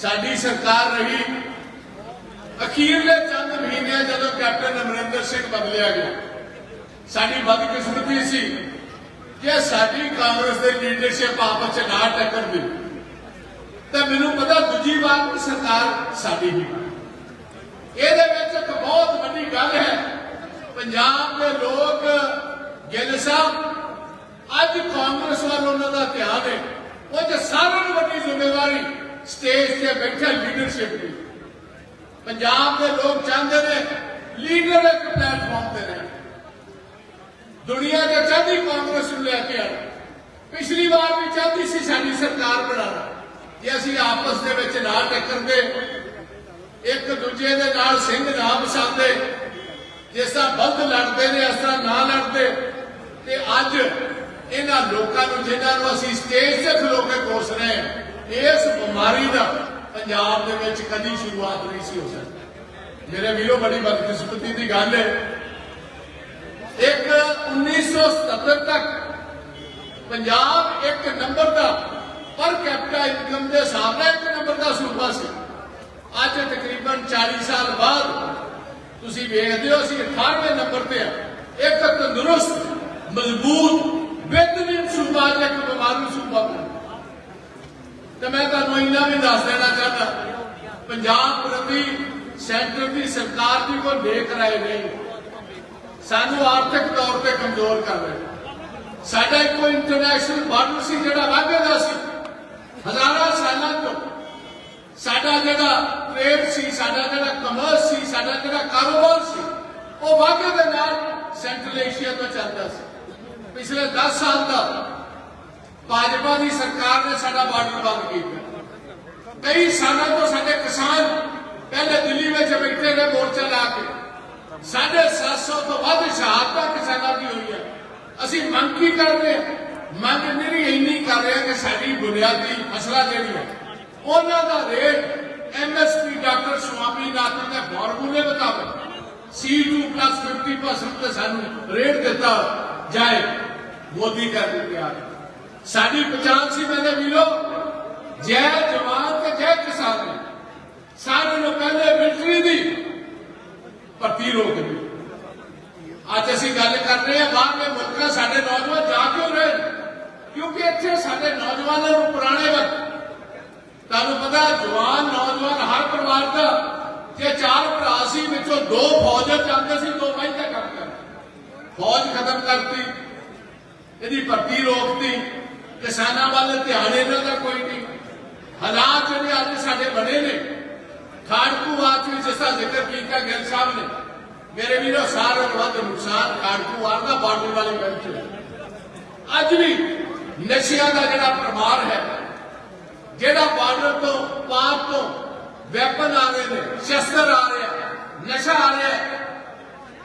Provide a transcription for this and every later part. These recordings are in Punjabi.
ਸਾਡੀ ਸਰਕਾਰ ਰਹੀ ਅਖੀਰਲੇ ਚੰਦ ਮਹੀਨਿਆਂ ਜਦੋਂ ਕੈਪਟਨ ਅਮਰਿੰਦਰ ਸਿੰਘ ਬਦਲਿਆ ਗਿਆ, ਸਾਡੀ ਬਦਕਿਸਮਤੀ ਸੀ ਕਿ ਸਾਡੀ ਕਾਂਗਰਸ ਦੇ ਲੀਡਰਸ਼ਿਪ ਆਪਸ ਚ ਨਾ ਟੱਕਰਦੀ ਤਾਂ ਮੈਨੂੰ ਪਤਾ ਦੂਜੀ ਵਾਰ ਸਰਕਾਰ ਸਾਡੀ ਹੀ ਇਹਦੇ ਵਿੱਚ ਇੱਕ ਬਹੁਤ ਵੱਡੀ ਗੱਲ ਹੈ, ਪੰਜਾਬ ਦੇ ਲੋਕ ਗਿੱਲ ਸਾਹਿਬ, ਅੱਜ ਕਾਂਗਰਸ ਵੱਲ ਉਹਨਾਂ ਦਾ ਧਿਆਨ ਹੈ। ਉਹ ਤੇ ਸਾਰਿਆਂ ਨੂੰ ਵੱਡੀ ਜ਼ਿੰਮੇਵਾਰੀ ਸਟੇਜ ਤੇ ਬੈਠੇ ਲੀਡਰਸ਼ਿਪ ਦੀ ਪੰਜਾਬ ਦੇ ਲੋਕ ਚਾਹੁੰਦੇ ਨੇ ਲੀਡਰ ਇੱਕ ਪਲੇਟਫਾਰਮ ਤੇ ਰਹਿਣ। ਦੁਨੀਆ ਦੇ ਚਾਹਦੀ ਕਾਂਗਰਸ ਨੂੰ ਲੈ ਕੇ ਆਉਣ ਪਿਛਲੀ ਵਾਰ ਵੀ ਚਾਹਦੀ ਸੀ ਸਾਡੀ ਸਰਕਾਰ ਬਣਾਉਣਾ ਜੇ ਅਸੀਂ ਆਪਸ ਦੇ ਵਿੱਚ ਨਾ ਟੱਕਰਦੇ, ਇੱਕ ਦੂਜੇ ਦੇ ਨਾਲ ਸਿੰਘ ਨਾ ਵਸਾਉਂਦੇ, ਜਿਸ ਤਰ੍ਹਾਂ ਬਲਦ ਲੜਦੇ ਨੇ, ਇਸ ਤਰ੍ਹਾਂ ਨਾ ਲੜਦੇ, ਤੇ ਅੱਜ ਇਹਨਾਂ ਲੋਕਾਂ ਨੂੰ, ਜਿਨ੍ਹਾਂ ਨੂੰ ਅਸੀਂ ਸਟੇਜ ਤੇ ਖਲੋ ਕੇ ਕੋਸ ਰਹੇ ਇਸ ਬਿਮਾਰੀ ਦਾ ਪੰਜਾਬ ਦੇ ਵਿੱਚ ਕਦੀ ਸ਼ੁਰੂਆਤ ਨਹੀਂ ਸੀ ਹੋ ਸਕਦੀ। ਮੇਰੇ ਵੀਰੋ, ਬੜੀ ਬਦਕਿਸਮਤੀ ਦੀ ਗੱਲ ਹੈ। ਇੱਕ 1977 ਤੱਕ ਪੰਜਾਬ ਇੱਕ ਨੰਬਰ ਦਾ ਪਰ ਕੈਪੀਟਲ ਇਨਕਮ ਦੇ ਹਿਸਾਬ ਨਾਲ ਇੱਕ ਨੰਬਰ ਦਾ ਸੂਬਾ ਸੀ। ਅੱਜ ਤਕਰੀਬਨ 40 ਸਾਲ ਬਾਅਦ ਤੁਸੀਂ ਵੇਖਦੇ ਹੋ, ਅਸੀਂ 18ਵੇਂ ਨੰਬਰ ਤੇ ਆ ਇੱਕ ਤੰਦਰੁਸਤ, ਮਜ਼ਬੂਤ, ਬਿਹਤਰੀਨ ਸੂਬਾ ਇੱਕ ਬਿਮਾਰੀ ਸੂਬਾ ਮੈਂ ਤੁਹਾਨੂੰ ਇੰਨਾ ਵੀ ਦੱਸ ਦੇਣਾ ਚਾਹੁੰਦਾ, ਪੰਜਾਬ ਪ੍ਰਤੀ ਸੈਂਟਰ ਦੀ ਸਰਕਾਰ ਦੀ ਕੋਈ ਦੇਖ ਰਾਏ ਨਹੀਂ। ਸਾਨੂੰ ਆਰਥਿਕ ਤੌਰ ਤੇ ਕਮਜ਼ੋਰ ਕਰ ਰਹੇ ਸਾਡਾ ਇੱਕੋ ਇੰਟਰਨੈਸ਼ਨਲ ਬਾਰਡਰ ਸੀ, ਜਿਹੜਾ ਵਾਧੇ ਦਾ ਸੀ। ਹਜ਼ਾਰਾਂ ਸਾਲਾਂ ਤੋਂ ਸਾਡਾ ਜਿਹੜਾ ਟ੍ਰੇਡ ਸੀ, ਸਾਡਾ ਜਿਹੜਾ ਕਮਰਸ ਸੀ, ਸਾਡਾ ਜਿਹੜਾ ਕਾਰੋਬਾਰ ਸੀ, ਉਹ ਵਾਧੇ ਦੇ ਨਾਲ ਸੈਂਟਰਲ ਏਸ਼ੀਆ ਤੋਂ ਚੱਲਦਾ ਸੀ। ਪਿਛਲੇ 10 ਸਾਲ ਦਾ ਭਾਜਪਾ ਦੀ ਸਰਕਾਰ ਨੇ ਸਾਡਾ ਬਾਰਡਰ ਬੰਦ ਕੀਤਾ। ਕਈ ਸਾਲਾਂ ਤੋਂ ਸਾਡੇ ਕਿਸਾਨ ਪਹਿਲੇ ਦਿੱਲੀ ਵਿੱਚ ਬੈਠੇ ਨੇ ਮੋਰਚਾ ਲਾ ਕੇ। ਸਾਢੇ 700 ਤੋਂ ਵੱਧ ਸ਼ਹਾਦਤਾਂ ਕਿਸਾਨਾਂ ਦੀ ਹੋਈਆਂ। ਅਸੀਂ ਮੰਗ ਕੀ ਕਰਦੇ? ਹਾਂ? ਮੰਗ ਨਹੀਂ ਇੰਨੀ ਕਰ ਰਹੇ ਕਿ ਸਾਡੀ ਬੁਨਿਆਦੀ ਫਸਲਾਂ ਜਿਹੜੀਆਂ, ਉਹਨਾਂ ਦਾ ਰੇਟ ਐਮਐਸਪੀ ਡਾਕਟਰ ਸੁਆਮੀਨਾਥਨ ਦੇ ਫਾਰਮੂਲੇ ਮੁਤਾਬਕ C2 50% ਤੇ ਸਾਨੂੰ ਰੇਟ ਦਿੱਤਾ ਜਾਏ। ਮੋਦੀ ਕਰ ਤਿਆਰ ਸਾਡੀ ਪਛਾਣ ਸੀ ਮੇਰੇ ਵੀਰੋ, ਜੈ ਜਵਾਨ ਤੇ ਜੈ ਕਿਸਾਨ ਸਾਰੇ ਨੂੰ ਪਹਿਲੇ ਮਿਲਟਰੀ ਦੀ ਭਰਤੀ ਰੋਕ ਦਿੱਤੀ। ਅੱਜ ਅਸੀਂ ਗੱਲ ਕਰ ਰਹੇ ਹਾਂ ਬਾਹਰਲੇ ਮੁਲਕਾਂ ਸਾਡੇ ਨੌਜਵਾਨ ਜਾ ਕਿਉਂ ਰਹੇ ਕਿਉਂਕਿ ਇੱਥੇ ਸਾਡੇ ਨੌਜਵਾਨਾਂ ਨੂੰ ਪੁਰਾਣੇ ਵਕਤ ਤੁਹਾਨੂੰ ਪਤਾ, ਜਵਾਨ ਨੌਜਵਾਨ ਹਰ ਪਰਿਵਾਰ ਦਾ, ਜੇ ਚਾਰ ਭਰਾ ਸੀ, ਵਿੱਚੋਂ ਦੋ ਫੌਜ ਜਾਂਦੇ ਸੀ, ਦੋ ਮਹਿੰਗਾ ਕੰਮ ਕਰਦੇ। ਫੌਜ ਖਤਮ ਕਰਤੀ, ਇਹਦੀ ਭਰਤੀ ਰੋਕਤੀ ਕਿਸਾਨਾਂ ਵੱਲ ਧਿਆਨ ਇਹਨਾਂ ਦਾ ਕੋਈ ਨਹੀਂ। ਹਾਲਾਤ ਜਿਹੜੇ ਅੱਜ ਸਾਡੇ ਬਣੇ ਨੇ ਖਾੜਕੂ ਆਤ ਜਿਸ ਦਾ ਜ਼ਿਕਰ ਕੀਤਾ ਗਿੱਲ ਸਾਹਿਬ ਨੇ, ਮੇਰੇ ਵੀਰੋ, ਸਾਰਾ ਵੱਧ ਨੁਕਸਾਨ ਖਾੜਕੂ ਦਾ ਬਾਰਡਰ ਵਾਲੀ ਬੈਂਚ ਅੱਜ ਵੀ ਨਸ਼ਿਆਂ ਦਾ ਜਿਹੜਾ ਪ੍ਰਮਾਰ ਹੈ, ਜਿਹੜਾ ਬਾਰਡਰ ਤੋਂ ਪਾਰ ਤੋਂ ਵੈਪਨ ਆ ਰਹੇ ਨੇ, ਸ਼ਸਤਰ ਆ ਰਿਹਾ ਨਸ਼ਾ ਆ ਰਿਹਾ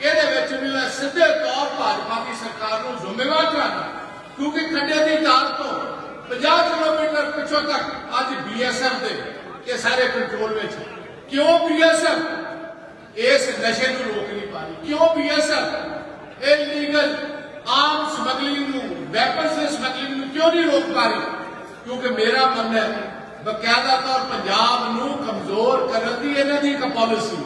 ਇਹਦੇ ਵਿੱਚ ਵੀ ਮੈਂ ਸਿੱਧੇ ਤੌਰ ਭਾਜਪਾ ਦੀ ਸਰਕਾਰ ਨੂੰ ਜ਼ਿੰਮੇਵਾਰ ਠਹਿਰਾਉਂਦਾ ਕਿਉਂਕਿ ਖੱਡੇ ਦੀ ਤਾਰ ਤੋਂ 50 ਕਿਲੋਮੀਟਰ ਪਿੱਛੋਂ ਤੱਕ ਅੱਜ ਬੀਐਸਐਫ ਦੇ ਇਹ ਸਾਰੇ ਕੰਟਰੋਲ ਵਿੱਚ। ਕਿਉਂ ਬੀਐਸਐਫ ਇਸ ਨਸ਼ੇ ਨੂੰ ਰੋਕ ਨਹੀਂ ਪਾ ਰਹੀ। ਕਿਉਂ ਬੀਐਸਐਫ ਇਲੀਗਲ ਆਮ ਸਮਗਲਿੰਗ ਨੂੰ ਵੈਪਨਸ ਦੇ ਸਮਗਲਿੰਗ ਨੂੰ ਕਿਉਂ ਨਹੀਂ ਰੋਕ ਪਾ ਰਹੀ? ਕਿਉਂਕਿ ਮੇਰਾ ਮੰਨਣਾ ਹੈ, ਬਕਾਇਦਾ ਤੌਰ ਪੰਜਾਬ ਨੂੰ ਕਮਜ਼ੋਰ ਕਰਨ ਦੀ ਇਹਨਾਂ ਦੀ ਇੱਕ ਪਾਲਿਸੀ